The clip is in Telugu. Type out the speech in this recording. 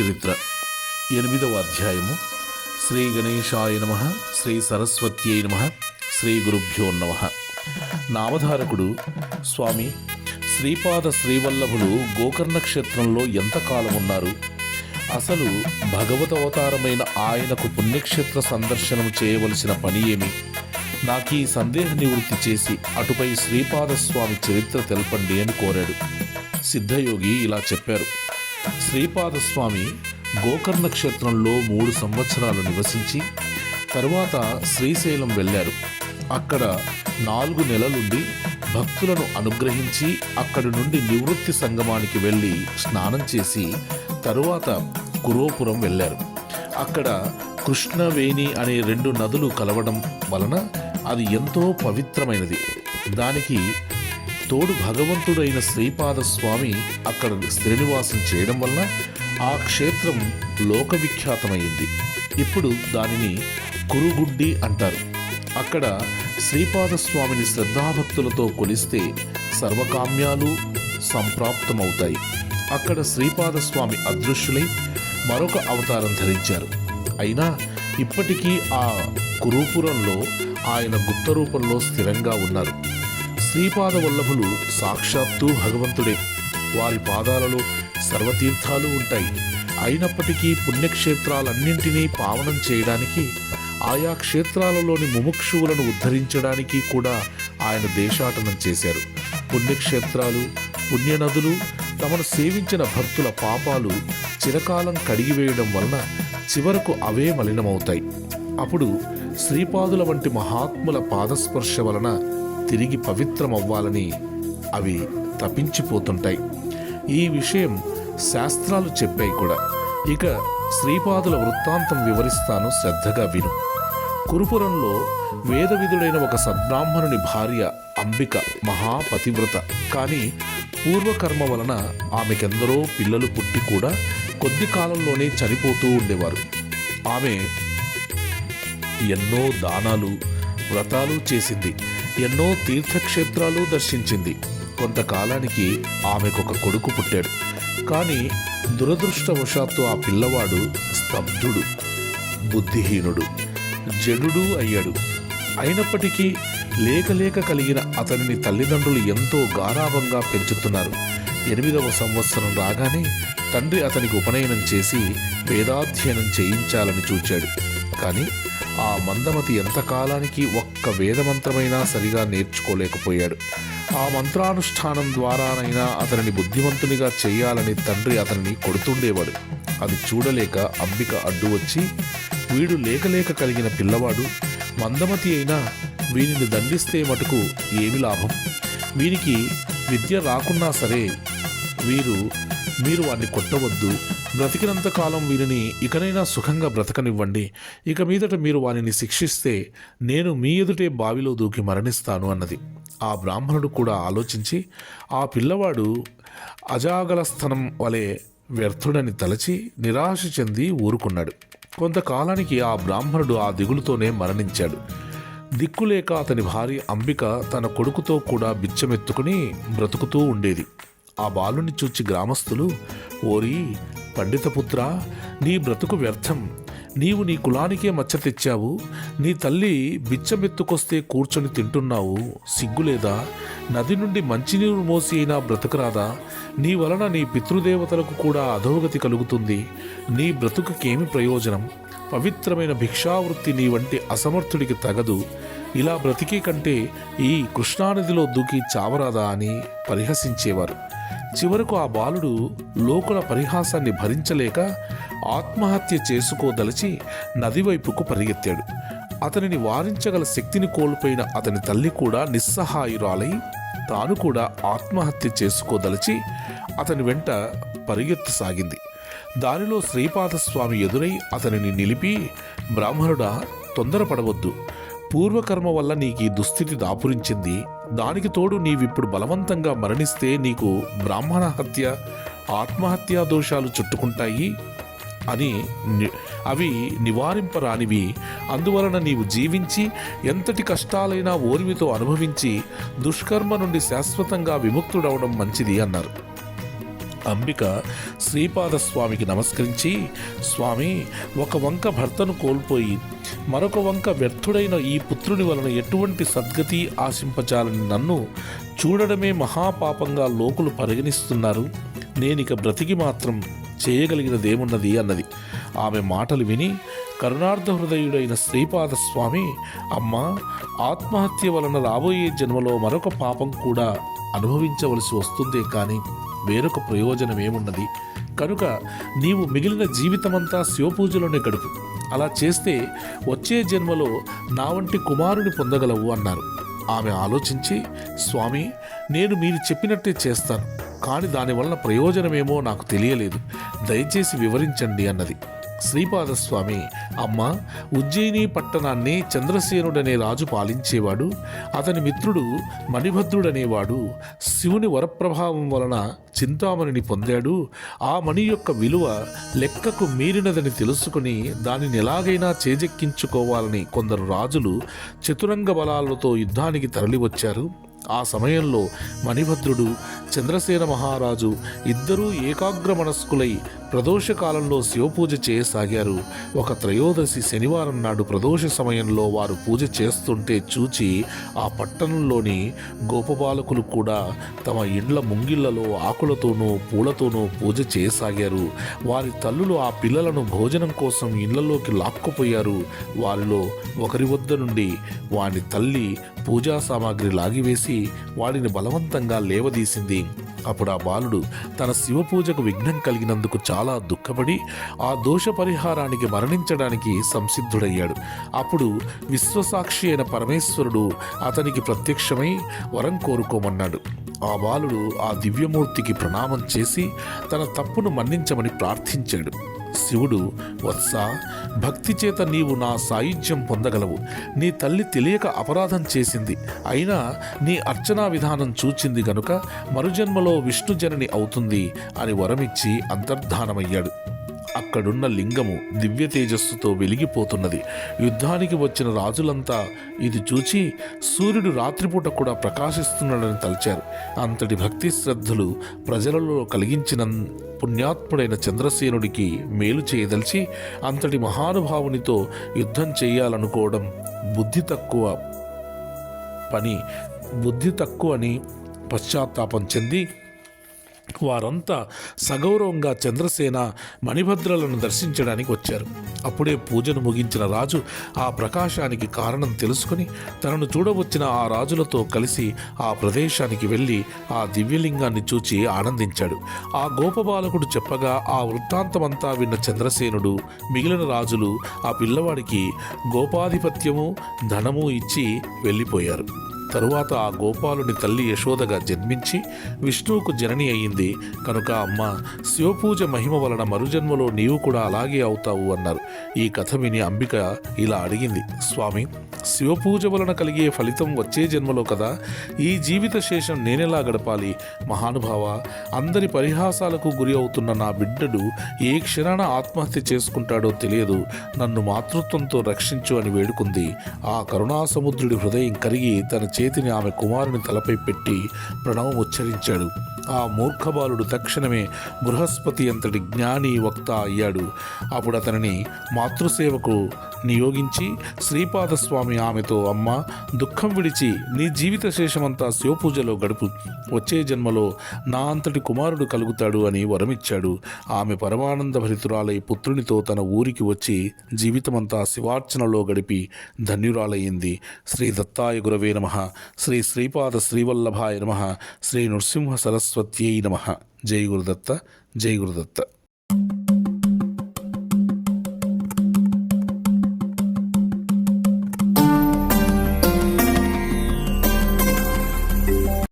చరిత్ర. ఎనిమిదవ అధ్యాయము. శ్రీ గణేశాయ నమ శ్రీ సరస్వత్యై నమ శ్రీ గురుభ్యో నమ. నామధారకుడు స్వామి శ్రీపాద శ్రీవల్లభులు గోకర్ణ క్షేత్రంలో ఎంతకాలం ఉన్నారు? అసలు భగవతవతారమైన ఆయనకు పుణ్యక్షేత్ర సందర్శనం చేయవలసిన పని ఏమి? నాకు ఈ సందేహ నివృత్తి చేసి అటుపై శ్రీపాదస్వామి చరిత్ర తెలపండి అని కోరాడు. సిద్ధయోగి ఇలా చెప్పారు. శ్రీపాదస్వామి గోకర్ణ క్షేత్రంలో మూడు సంవత్సరాలు నివసించి తరువాత శ్రీశైలం వెళ్ళారు. అక్కడ నాలుగు నెలలుండి భక్తులను అనుగ్రహించి అక్కడి నుండి నివృత్తి సంగమానికి వెళ్ళి స్నానం చేసి తరువాత కురోపురం వెళ్ళారు. అక్కడ కృష్ణవేణి అనే రెండు నదులు కలవడం వలన అది ఎంతో పవిత్రమైనది. దానికి తోడు భగవంతుడైన శ్రీపాద స్వామి అక్కడ శ్రీనివాసం చేయడం వలన ఆ క్షేత్రం లోకవిఖ్యాతమైంది. ఇప్పుడు దానిని కురుగుడ్డి అంటారు. అక్కడ శ్రీపాద స్వామిని శ్రద్ధాభక్తులతో కొలిస్తే సర్వకామ్యాలు సంప్రాప్తమవుతాయి. అక్కడ శ్రీపాద స్వామి అదృశ్యులై మరొక అవతారం ధరించారు. అయినా ఇప్పటికీ ఆ కురూపురంలో ఆయన గుప్త రూపంలో స్థిరంగా ఉన్నారు. శ్రీపాద వల్లభులు సాక్షాత్తు భగవంతుడే. వారి పాదాలలో సర్వతీర్థాలు ఉంటాయి. అయినప్పటికీ పుణ్యక్షేత్రాలన్నింటినీ పావనం చేయడానికి ఆయా క్షేత్రాలలోని ముముక్షువులను ఉద్ధరించడానికి కూడా ఆయన దేశాటనం చేశారు. పుణ్యక్షేత్రాలు పుణ్యనదులు తమను సేవించిన భక్తుల పాపాలు చిరకాలం కడిగివేయడం వలన చివరకు అవే మలినమవుతాయి. అప్పుడు శ్రీపాదుల వంటి మహాత్ముల పాదస్పర్శ వలన తిరిగి పవిత్రమవ్వాలని అవి తపించిపోతుంటాయి. ఈ విషయం శాస్త్రాలు చెప్పాయి కూడా. ఇక శ్రీపాదుల వృత్తాంతం వివరిస్తాను శ్రద్ధగా విను. కురుపురంలో వేదవిధుడైన ఒక సద్బ్రాహ్మణుని భార్య అంబిక మహాపతివ్రత. కానీ పూర్వకర్మ వలన ఆమెకెందరో పిల్లలు పుట్టి కూడా కొద్ది కాలంలోనే చనిపోతూ ఉండేవారు. ఆమె ఎన్నో దానాలు వ్రతాలు చేసింది. ఎన్నో తీర్థక్షేత్రాలు దర్శించింది. కొంతకాలానికి ఆమెకొక కొడుకు పుట్టాడు. కానీ దురదృష్టవశాత్తు ఆ పిల్లవాడు స్తబ్దుడు బుద్ధిహీనుడు జడు అయ్యాడు. అయినప్పటికీ లేక లేక కలిగిన అతనిని తల్లిదండ్రులు ఎంతో గారాభంగా పెంచుతున్నారు. ఎనిమిదవ సంవత్సరం రాగానే తండ్రి అతనికి ఉపనయనం చేసి వేదాధ్యయనం చేయించాలని చూచాడు. కానీ ఆ మందమతి ఎంతకాలానికి ఒక్క వేదమంత్రమైనా సరిగా నేర్చుకోలేకపోయాడు. ఆ మంత్రానుష్ఠానం ద్వారానైనా అతనిని బుద్ధిమంతునిగా చేయాలని తండ్రి అతనిని కొడుతుండేవాడు. అది చూడలేక అంబిక అడ్డు వచ్చి వీడు లేకలేక కలిగిన పిల్లవాడు మందమతి అయినా వీనిని దండిస్తే మటుకు ఏమి లాభం? వీరికి విద్య రాకున్నా సరే వీరు మీరు వాడిని కొట్టవద్దు. బ్రతికినంత కాలం వీరిని ఇకనైనా సుఖంగా బ్రతకనివ్వండి. ఇక మీదట మీరు వారిని శిక్షిస్తే నేను మీ ఎదుటే బావిలో దూకి మరణిస్తాను అన్నది. ఆ బ్రాహ్మణుడు కూడా ఆలోచించి ఆ పిల్లవాడు అజాగలస్థనం వలె వ్యర్థుడని తలచి నిరాశ చెంది ఊరుకున్నాడు. కొంతకాలానికి ఆ బ్రాహ్మణుడు ఆ దిగులుతోనే మరణించాడు. దిక్కులేక అతని భార్య అంబిక తన కొడుకుతో కూడా బిచ్చమెత్తుకుని బ్రతుకుతూ ఉండేది. ఆ బాలుని చూచి గ్రామస్తులు ఓరి పండితపుత్ర నీ బ్రతుకు వ్యర్థం. నీవు నీ కులానికే మచ్చ తెచ్చావు. నీ తల్లి బిచ్చమెత్తుకొస్తే కూర్చొని తింటున్నావు. సిగ్గులేదా? నది నుండి మంచినీరు మోసి అయినా బ్రతకరాదా? నీ వలన నీ పితృదేవతలకు కూడా అధోగతి కలుగుతుంది. నీ బ్రతుకుకేమి ప్రయోజనం? పవిత్రమైన భిక్షావృత్తి నీ వంటి అసమర్థుడికి తగదు. ఇలా బ్రతికే కంటే ఈ కృష్ణానదిలో దూకి చావరాదా అని పరిహసించేవారు. చివరకు ఆ బాలుడు లోకుల పరిహాసాన్ని భరించలేక ఆత్మహత్య చేసుకోదలిచి నదివైపుకు పరిగెత్తాడు. అతనిని వారించగల శక్తిని కోల్పోయిన అతని తల్లి కూడా నిస్సహాయురాలై తాను కూడా ఆత్మహత్య చేసుకోదలిచి అతని వెంట పరిగెత్తసాగింది. దానిలో శ్రీపాదస్వామి ఎదురై అతనిని నిలిపి బ్రాహ్మణుడా తొందరపడవద్దు. పూర్వకర్మ వల్ల నీకు ఈ దుస్థితి దాపురించింది. దానికి తోడు నీవిప్పుడు బలవంతంగా మరణిస్తే నీకు బ్రాహ్మణ హత్య ఆత్మహత్యా దోషాలు చుట్టుకుంటాయి అని అవి నివారింపరానివి. అందువలన నీవు జీవించి ఎంతటి కష్టాలైనా ఓర్మితో అనుభవించి దుష్కర్మ నుండి శాశ్వతంగా విముక్తుడవడం మంచిది అన్నారు. అంబిక శ్రీపాదస్వామికి నమస్కరించి స్వామి ఒక వంక భర్తను కోల్పోయి మరొక వంక వ్యర్థుడైన ఈ పుత్రుని వలన ఎటువంటి సద్గతి ఆశింపజాలని నన్ను చూడడమే మహాపాపంగా లోకులు పరిగణిస్తున్నారు. నేనిక బ్రతికి మాత్రం చేయగలిగినదేమున్నది? అన్నది. ఆమె మాటలు విని కరుణార్థ హృదయుడైన శ్రీపాదస్వామి అమ్మ ఆత్మహత్య వలన రాబోయే జన్మలో మరొక పాపం కూడా అనుభవించవలసి వస్తుందే కానీ వేరొక ప్రయోజనం ఏమున్నది? కనుక నీవు మిగిలిన జీవితమంతా శివపూజలోనే గడుపు. అలా చేస్తే వచ్చే జన్మలో నా వంటి కుమారుని పొందగలవు అన్నారు. ఆమె ఆలోచించి స్వామి నేను మీరు చెప్పినట్టే చేస్తాను. కానీ దానివల్ల ప్రయోజనమేమో నాకు తెలియలేదు. దయచేసి వివరించండి అన్నది. శ్రీపాదస్వామి అమ్మ ఉజ్జయిని పట్టణాన్ని చంద్రసేనుడనే రాజు పాలించేవాడు అతని మిత్రుడు మణిభద్రుడనేవాడు. శివుని వరప్రభావం వలన చింతామణిని పొందాడు. ఆ మణి యొక్క విలువ లెక్కకు మీరినదని తెలుసుకుని దానిని ఎలాగైనా చేజెక్కించుకోవాలని కొందరు రాజులు చతురంగ బలాలతో యుద్ధానికి తరలివచ్చారు. ఆ సమయంలో మణిభద్రుడు చంద్రసేన మహారాజు ఇద్దరూ ఏకాగ్ర మనస్కులై ప్రదోష కాలంలో శివపూజ చేయసాగారు. ఒక త్రయోదశి శనివారం నాడు ప్రదోష సమయంలో వారు పూజ చేస్తుంటే చూచి ఆ పట్టణంలోని గోపబాలకులు కూడా తమ ఇండ్ల ముంగిళ్ళలో ఆకులతోనూ పూలతోనూ పూజ చేయసాగారు. వారి తల్లులు ఆ పిల్లలను భోజనం కోసం ఇళ్ళలోకి లాక్కుపోయారు. వారిలో ఒకరి వద్ద నుండి వాని తల్లి పూజా సామాగ్రి లాగివేసి వాడిని బలవంతంగా లేవదీసింది. అప్పుడు ఆ బాలుడు తన శివ పూజకు విఘ్నం కలిగినందుకు చాలా చాలా దుఃఖపడి ఆ దోష పరిహారానికి మరణించడానికి సంసిద్ధుడయ్యాడు. అప్పుడు విశ్వసాక్షి అయిన పరమేశ్వరుడు అతనికి ప్రత్యక్షమై వరం కోరుకోమన్నాడు. ఆ బాలుడు ఆ దివ్యమూర్తికి ప్రణామం చేసి తన తప్పును మన్నించమని ప్రార్థించాడు. శివుడు వత్స భక్తి చేత నీవు నా సాయుధ్యం పొందగలవు. నీ తల్లి తెలియక అపరాధం చేసింది. అయినా నీ అర్చనా విధానం చూచింది గనుక మరుజన్మలో విష్ణు జనని అవుతుంది అని వరమిచ్చి అంతర్ధానమయ్యాడు. అక్కడున్న లింగము దివ్య తేజస్సుతో వెలిగిపోతున్నది. యుద్ధానికి వచ్చిన రాజులంతా ఇది చూచి సూర్యుడు రాత్రిపూట కూడా ప్రకాశిస్తున్నాడని తలచారు. అంతటి భక్తి శ్రద్ధలు ప్రజలలో కలిగించిన పుణ్యాత్ముడైన చంద్రసేనుడికి మేలు చేయదలిచి అంతటి మహానుభావునితో యుద్ధం చేయాలనుకోవడం బుద్ధి తక్కువ పని బుద్ధి తక్కువని పశ్చాత్తాపం చెంది వారంతా సగౌరవంగా చంద్రసేన మణిభద్రలను దర్శించడానికి వచ్చారు. అప్పుడే పూజను ముగించిన రాజు ఆ ప్రకాశానికి కారణం తెలుసుకుని తనను చూడవచ్చిన ఆ రాజులతో కలిసి ఆ ప్రదేశానికి వెళ్ళి ఆ దివ్యలింగాన్ని చూచి ఆనందించాడు. ఆ గోపబాలకుడు చెప్పగా ఆ వృత్తాంతమంతా విన్న చంద్రసేనుడు మిగిలిన రాజులు ఆ పిల్లవాడికి గోపాధిపత్యము ధనము ఇచ్చి వెళ్ళిపోయారు. తరువాత ఆ గోపాలుని తల్లి యశోదగా జన్మించి విష్ణువుకు జనని అయింది. కనుక అమ్మ శివపూజ మహిమ వలన మరుజన్మలో నీవు కూడా అలాగే అవుతావు అన్నారు. ఈ కథ విని అంబిక ఇలా అడిగింది. స్వామి శివపూజ వలన కలిగే ఫలితం వచ్చే జన్మలో కదా? ఈ జీవిత శేషం నేనెలా గడపాలి? మహానుభావ అందరి పరిహాసాలకు గురి అవుతున్న నా బిడ్డడు ఏ క్షణాన ఆత్మహత్య చేసుకుంటాడో తెలియదు. నన్ను మాతృత్వంతో రక్షించు అని వేడుకుంది. ఆ కరుణాసముద్రుడి హృదయం కరిగి తన చేతిని ఆమె కుమారుని తలపై పెట్టి ప్రణవం ఉచ్చరించాడు. ఆ మూర్ఖబాలుడు తక్షణమే బృహస్పతి అంతటి జ్ఞాని వక్త అయ్యాడు. అప్పుడు అతనిని మాతృసేవకు నియోగించి శ్రీపాదస్వామి ఆమెతో అమ్మ దుఃఖం విడిచి నీ జీవిత శేషమంతా శివపూజలో గడుపు. వచ్చే జన్మలో నా అంతటి కుమారుడు కలుగుతాడు అని వరమిచ్చాడు. ఆమె పరమానంద భరితురాలై పుత్రునితో తన ఊరికి వచ్చి జీవితమంతా శివార్చనలో గడిపి ధన్యురాలయ్యింది. శ్రీ దత్తాయ గురవే నమ. శ్రీ శ్రీపాద శ్రీవల్లభాయ నమ శ్రీ నృసింహ సరస్వత్యై నమ జై గురుదత్త జై గురుదత్త